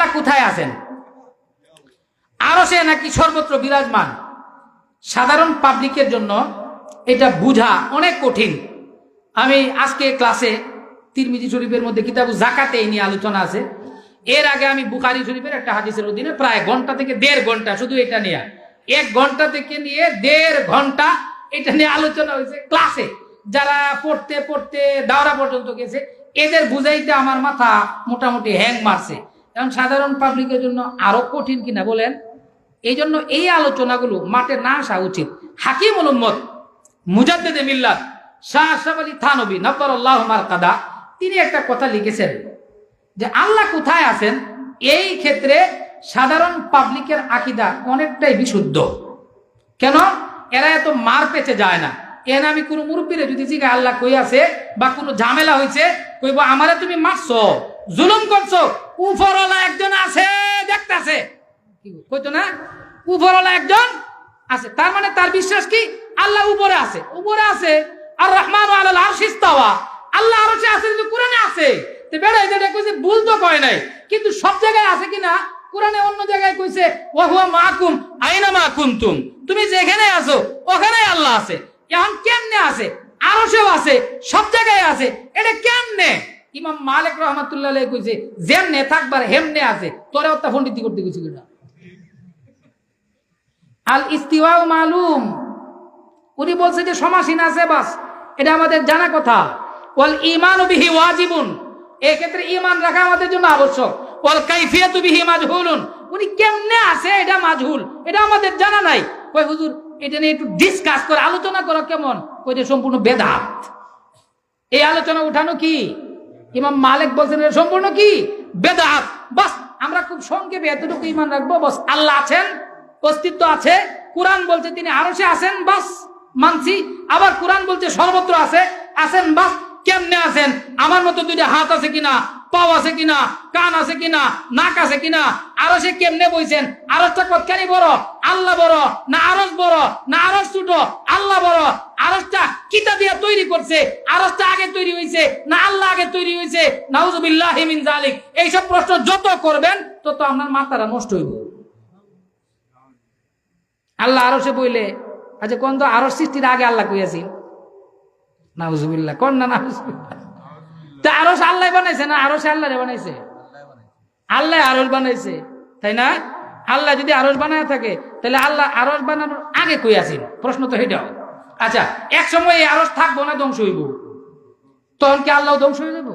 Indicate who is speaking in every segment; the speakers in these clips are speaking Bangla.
Speaker 1: আল্লাহ কোথায় আছেন? আরও সে নাকি সর্বত্র বিরাজমান। সাধারণ পাবলিকের জন্য এটা বুঝা অনেক কঠিন। আমি আজকে ক্লাসে তিরমিজি শরীফের মধ্যে কিতাবু জাকাতে এই নিয়ে আলোচনা আছে। এর আগে আমি বুখারি শরীফের একটা হাদিসের অধীনে প্রায় ঘণ্টা থেকে দেড় ঘণ্টা শুধু এটা নিয়ে। এক ঘণ্টা থেকে নিয়ে দেড় ঘণ্টা এটা নিয়ে আলোচনা হয়েছে ক্লাসে। যারা পড়তে পড়তে দাওরা পর্যন্ত গেছে, এদের বুঝাইতে আমার মাথা মোটামুটি হ্যাং মারছে। এখন সাধারণ পাবলিকের জন্য আরও কঠিন কিনা বলেন? এই জন্য এই আলোচনাগুলো মাঠে না আসা উচিত। হাকিম উম্মদ মুজাদ্দেদে মিল্লাত শাহ আশরাফ আলী থানবী নব্বর কাদা তিনি একটা কথা লিখেছেন যে, আল্লাহ কোথায় আছেন? এই ক্ষেত্রে সাধারণ পাবলিকের আকিদা অনেকটাই বিশুদ্ধ। কেন? এরা এত মার পেতে যায় না। এন আমি কোনো মুরব্বীরে যদি জিগা আল্লাহ কই আছে বা কোনো ঝামেলা হয়েছে কইব, আমারে তুমি মারছো। জুলুম করছ। উপরওয়ালা একজন আছে, দেখতাছে। কইতো না? উপরওয়ালা একজন আছে। তার মানে তার বিশ্বাস কি? আল্লাহ উপরে আছে। উপরে আছে। আর রহমান আল্লাহ আল্লাহ আরশে আছে কিন্তু কোরআনে আছে। তো কইছে, ভুল তো কয় নাই। কিন্তু সব জায়গায় আছে কিনা কোরআনে অন্য জায়গায় কইছে ওয়াহুয়া মাকুম আইনা মা কুনতুম। তুমি যেখানে আছো ওখানে আল্লাহ আছে। এখন কেমনে আছে? আরশেও আছে, সব জায়গায় আছে। এটা কেমনে? ইমাম মালিক রহমাতুল্লাহ কইছে যেমনে থাকবার হেমনে আছে তোরে হত্যা পণ্ডিতি করতে গেছি কিনা আল ইস্তিওয়াও মালুম, উনি বলছে যে সমাসীন আছে বাস, এটা আমাদের জানা কথা। ওয়াল ইমান বিহি ওয়াজিবুন এই ক্ষেত্রে ইমান রাখা আমাদের জন্য আবশ্যক। ওয়াল কাইফিয়াতু বিহি মাজহুলুন, উনি কেমনে আছে এটা মাজহুল, এটা আমাদের জানা নাই। কই হুজুর, এটা নিয়ে একটু ডিসকাস করে, আলোচনা করো কেমন? কই যে সম্পূর্ণ বেদাত। এই আলোচনা উঠানো কি? ইমাম মালিক বলছেন এটা সম্পূর্ণ কি? বেদাত। বাস, আমরা খুব সংক্ষেপে এতটুকু ইমান রাখব। বাস, আল্লাহ আছেন, অস্তিত্ব আছে, কোরআন বলছে তিনি আরশে আছেন, বাস, মানছি। আবার কোরআন বলছে সর্বত্র আছে, আছেন, বাস, কেমনে আছেন? আমার মতো দুইটা হাত আছে কিনা? পাও আছে কিনা? কান আছে কিনা? নাক আছে কিনা? আরও সে কেমনে বইছেন? আরসটা কতখানি বড়? আল্লাহ বড়, না আরস বড়, না আরস ছোট? আল্লাহ বড় আরসটা কিতা দিয়া তৈরি করছে? আরসটা আগে তৈরি হয়েছে না আল্লাহ আগে তৈরি হয়েছে নাউজুবিল্লাহ মিন জালিক এইসব প্রশ্ন যত করবেন, তত আপনার মাথাটা নষ্ট হইব। আল্লাহ আরও সে বইলে আচ্ছা কোন তো আরও সৃষ্টির আগে আল্লাহ কইয়াছি নাউজুবিল্লাহ, কোন না নাউজুবিল্লাহ? তা আরও আল্লাহ বানাইছে না আরও আল্লাহ বানাইছে? আল্লাহ আরস বানাইছে, তাই না? আল্লাহ যদি আরস বানায় থাকে, তাহলে আল্লাহ আরস বানানোর আগে কই আছেন প্রশ্ন তো সেটাও আচ্ছা এক সময় এই আরস থাকব না ধ্বংস হইব? তখন কি আল্লাহ ধ্বংস হয়ে যাব?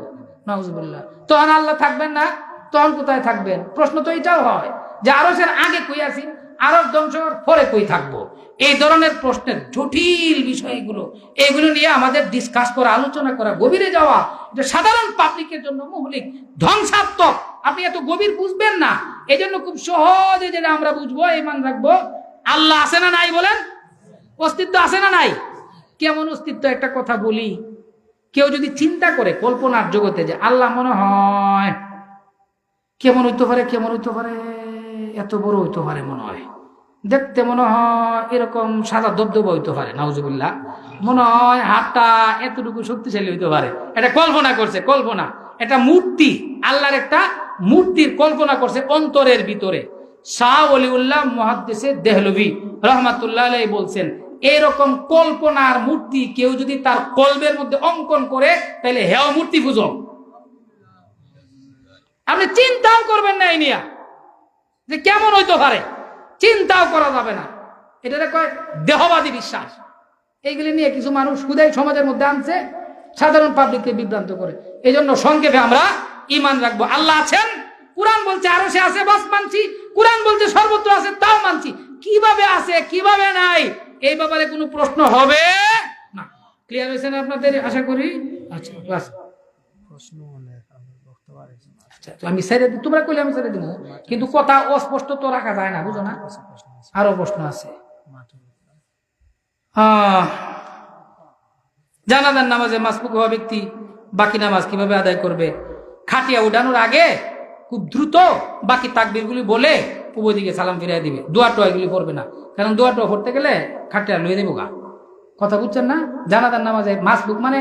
Speaker 1: নাউজুবিল্লাহ। তখন আল্লাহ থাকবেন না, তখন কোথায় থাকবেন? প্রশ্ন তো এটাও হয় যে আরসের আগে কই আছি? আরস ধ্বংস হওয়ার পরে কই থাকব? এই ধরনের প্রশ্নের জটিল বিষয়গুলো, এগুলো নিয়ে আমাদের ডিসকাস করা, আলোচনা করা, গভীরে যাওয়া, এটা সাধারণ পাবলিকের জন্য মৌলিক, ধ্বংসাত্মক। আপনি এত গভীর বুঝবেন না। এই জন্য খুব সহজে যেটা আমরা বুঝব এই মান রাখব, আল্লাহ আছে না নাই বলেন অস্তিত্ব আছে না নাই? কেমন অস্তিত্ব? একটা কথা বলি। কেউ যদি চিন্তা করে কল্পনার জগতে যে আল্লাহ মনে হয়, কেমন হইতে পারে, কেমন হইতে পারে, এত বড় হইতে পারে মনে হয়। দেখতে মনে হয় এরকম সাদা দবদব হইতে পারে, নাউজুবিল্লাহ। মনে হয় হাতটা এতটুকু শক্তিশালী হইতে পারে। এটা কল্পনা করছে, কল্পনা। এটা মূর্তি, আল্লাহর একটা মূর্তির কল্পনা করছে অন্তরের ভিতরে। শাহ অলিউল্লাহ মহাদ্দেশে দেহলবি রহমাতুল্লাহ বলছেন এরকম কল্পনার মূর্তি কেউ যদি তার কলবের মধ্যে অঙ্কন করে তাহলে হেও মূর্তি পূজক। আপনি চিন্তাও করবেন না নিয়া যে কেমন হইতে পারে, চিন্তাও করা যাবে না। এটা কয় দেহবাদী বিশ্বাস। এইগুলি নিয়ে কিছু মানুষ খুদাই সমাজের মধ্যে আনছে, সাধারণ পাবলিককে বিভ্রান্ত করে। এই জন্য সংক্ষেপে আমরা ইমান রাখব। আল্লাহ আছেন, কোরআন বলছে আরও সে আছে, বাস মানছি। কোরআন বলছে সর্বত্র আছে, তাও মানছি। কীভাবে আছে, কীভাবে নাই এই ব্যাপারে কোনো প্রশ্ন হবে? না। ক্লিয়ার হয়েছে না আপনাদের? আশা করি? আচ্ছা বাস
Speaker 2: প্রশ্ন
Speaker 1: আচ্ছা, আমি ছেড়ে তোমরা কইলে আমি ছেড়ে দিব কিন্তু কথা অস্পষ্ট তো রাখা যায় না বুঝো না?
Speaker 2: প্রশ্ন
Speaker 1: আরও প্রশ্ন আছে। জানাজার নামাজে মাসপুক হওয়া ব্যক্তি বাকি নামাজ কীভাবে আদায় করবে? খাটিয়া উঠানোর আগে খুব দ্রুত বাকি তাকবিরগুলি বলে পূর্ব দিকে সালাম ফিরিয়ে দিবে। দোয়া টোয়া এগুলি পড়বে না। কারণ দোয়া টোয়া পড়তে গেলে খাটিয়া লুয়ে দেবো গা। কথা বুঝছেন না? জানাজার নামাজে মাসবুক মানে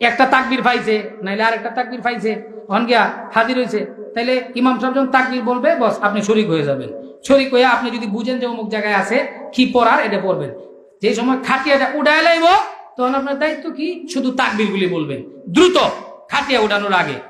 Speaker 1: একটা তাকবির পাইছে নাইলে আর একটা তাকবির পাইছে অন গিয়া হাজির হয়েছে তাইলে ইমাম সাহেব যখন তাকবির বলবে, বস, আপনি শরিক হয়ে যাবেন। শরিক হয়ে আপনি যদি বুঝেন যে অমুক জায়গায় আছে, কি পড়ার এটা পড়বেন। যে সময় খাটিয়াটা উড়ায় লাইব, তখন আপনার দায়িত্ব কি? শুধু তাকবির গুলি বলবেন। দ্রুত খাটিয়া উঠানোর আগে।